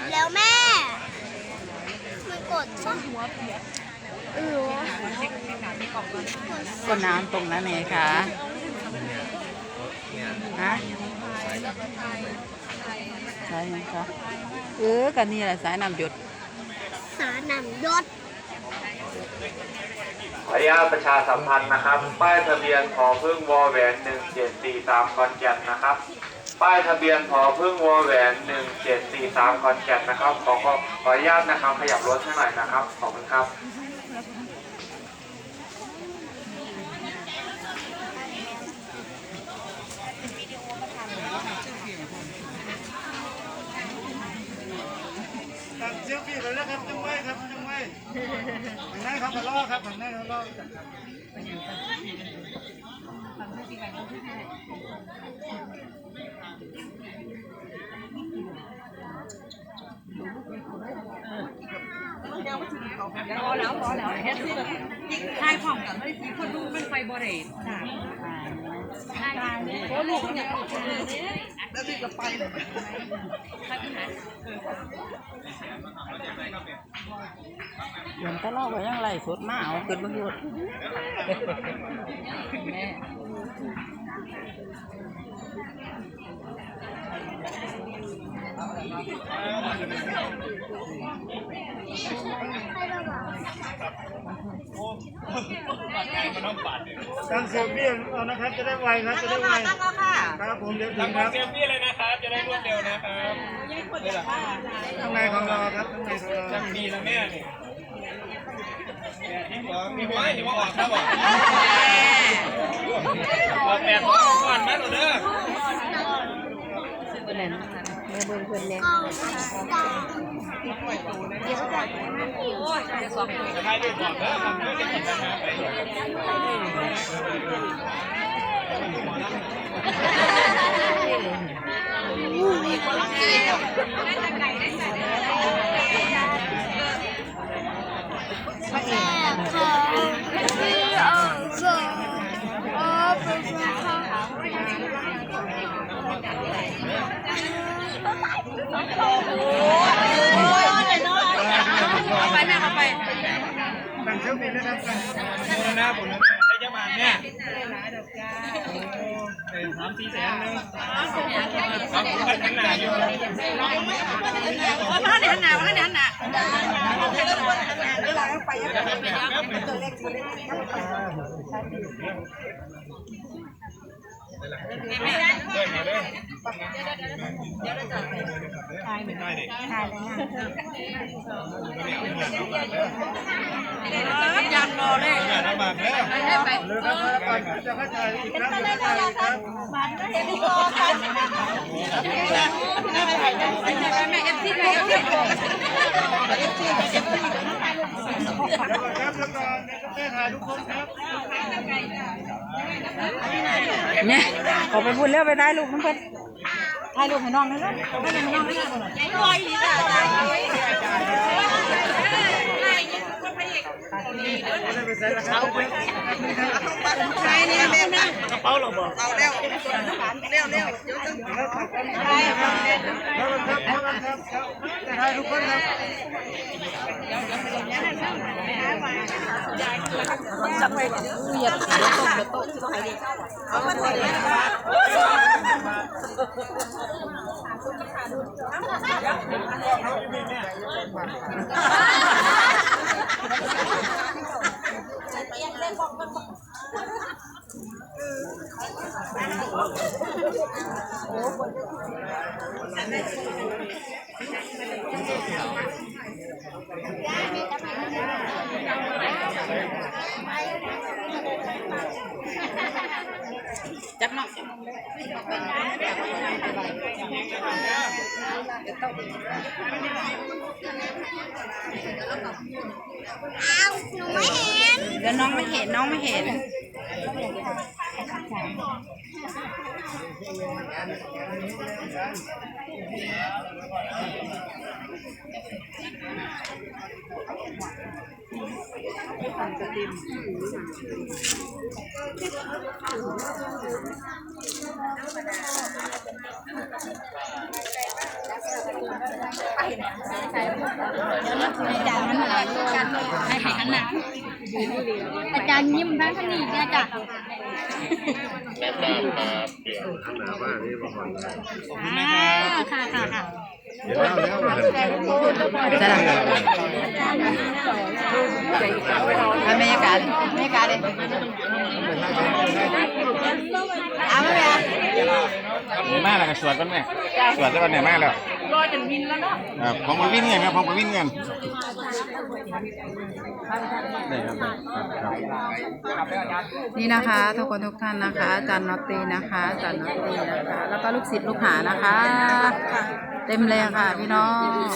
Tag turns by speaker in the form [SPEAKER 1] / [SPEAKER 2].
[SPEAKER 1] ดแล้วแม่ มันกดช่องหัวเปียกเออวะ
[SPEAKER 2] ก็น้ำตรงนั้นไงคะฮะสายยังคะเออกันนี่แหละสายน้ำหยด
[SPEAKER 1] สาหนำยศ
[SPEAKER 3] ขออนุญาตประชาสัมพันธ์นะครับ ป้ายทะเบียนพอพึ่งวอแหวน1743คอนแก่นนะครับ ป้ายทะเบียนพอพึ่งวอแหวน1743คอนแก่นนะครับขอขอขออนุญาตนะครับ ขยับรถให้หน่อยนะครับ ขอบคุณครับ
[SPEAKER 4] ตัดเซลฟี่ไปแล้วครับจังไว้ครับจังไว้ทางนั้นเขาก็ล่อครับทางนั้นเขาล่อ
[SPEAKER 5] พอแล้วพอแล้วแค่คือแบบทายพร้อมกันไม่ได้คนดูมันไปบ่ได้จ้ะใช่โอ้ลูกเนี่ยแล้วดึกกับไปเลยถ้าที่หน
[SPEAKER 2] เดี๋ยวตะลอกไว้ยังไรสดมาเอาเกิดประโยชน์
[SPEAKER 5] แม่
[SPEAKER 4] ตั้งเซลฟี่เอานะครับ จะได้ไวครับ จะได้ไวครับผมเดี๋ยวถึงครับ
[SPEAKER 6] เซลฟี่เลยนะครับ จะได้รวดเร็วนะครับนี่แหละ
[SPEAKER 4] ข้างในของเราครับข้างในของเรา
[SPEAKER 6] จังดีนะแม่นี่เนี่ยที่หัวมีหัวให้ที่ว่าออกครับบอกออกแบบก่อนนะหนูเด้อ
[SPEAKER 2] เป็นเบิ่งเพิ่นเนี่ย
[SPEAKER 1] เอาตาเดี๋ยวจะ
[SPEAKER 5] โอ้
[SPEAKER 6] ไป
[SPEAKER 1] แม่เอาไป
[SPEAKER 4] ตั้งเซลฟี่นะครับตั้ง
[SPEAKER 6] โมนาผมได้จะมาเนี่ยเป็นสามสี่แสนนึงครับพัฒนาอยู่
[SPEAKER 5] โอ้ยมาเดี๋ยวหนามา เดี๋ยวหนายังรอเลย
[SPEAKER 6] งานระบาดแล้ว
[SPEAKER 5] ให้ไป
[SPEAKER 4] เลยนะครับก่อนจะให้ถ่ายอีกครั้งจะให้ถ่ายอีกครั้ง
[SPEAKER 5] แม่เอฟซีแม่เอฟซี
[SPEAKER 4] แล้วก่อนครับแล้วก่อนเดี๋ยวจะให้ถ่ายทุกคนครับ
[SPEAKER 2] เนี่ยขอไปพูดแล้วไปได้ลูกมันเพิ่น ถ่ายรูปให้น้องนะลูกให้น้องให้น้อง
[SPEAKER 5] ลอยดีจ้ะ
[SPEAKER 4] ไม่ได้ไปใส่แล้วครับ
[SPEAKER 5] ใช่เนี่ยแม่แม่
[SPEAKER 4] กระเป๋าเราบอก
[SPEAKER 5] เอาเร็วเร็วเร็วเดี๋ยวจะ
[SPEAKER 4] แล้วครับแล้วครับแล้วครับจะถ่ายทุกคนครับ
[SPEAKER 2] จังไว้เหยียดเดี๋ยวตกเดี๋ยวตกที่ต้องให้ดี ไปยังเตาอบกันบ้างโอ้ จับน้องจับน้อง
[SPEAKER 1] อ้าหนูไม่เห็น
[SPEAKER 2] เดี๋ยวน้องไม่เห็นน้องไม่เห็น
[SPEAKER 1] เอาจารย์มันหลายกันให้ให้หันหน้าอาจารย์ยิ้มทั้งนี้เนี่ยจ้ะอ่าค่ะค่ะค่ะ
[SPEAKER 2] จะได้บรรยากาศบรรยากาศเลยเอาไหมอะ
[SPEAKER 7] เหนื่อยมากแล้วก็สวดกันไหมสวดแล้วก็เหนื่อยมากแล้วรอจนวินแล้วเนาะผมไปวิ่งเงินครับผมไปวิ่งเงินได้ครับได้ครับ
[SPEAKER 2] นี่นะคะทุกคนทุกท่านนะคะอาจารย์นอตตีนะคะอาจารย์นอตตีนะคะ แล้วก็ลูกศิษย์ลูกหานะคะ เต็มเลยค่ะพี่น้อง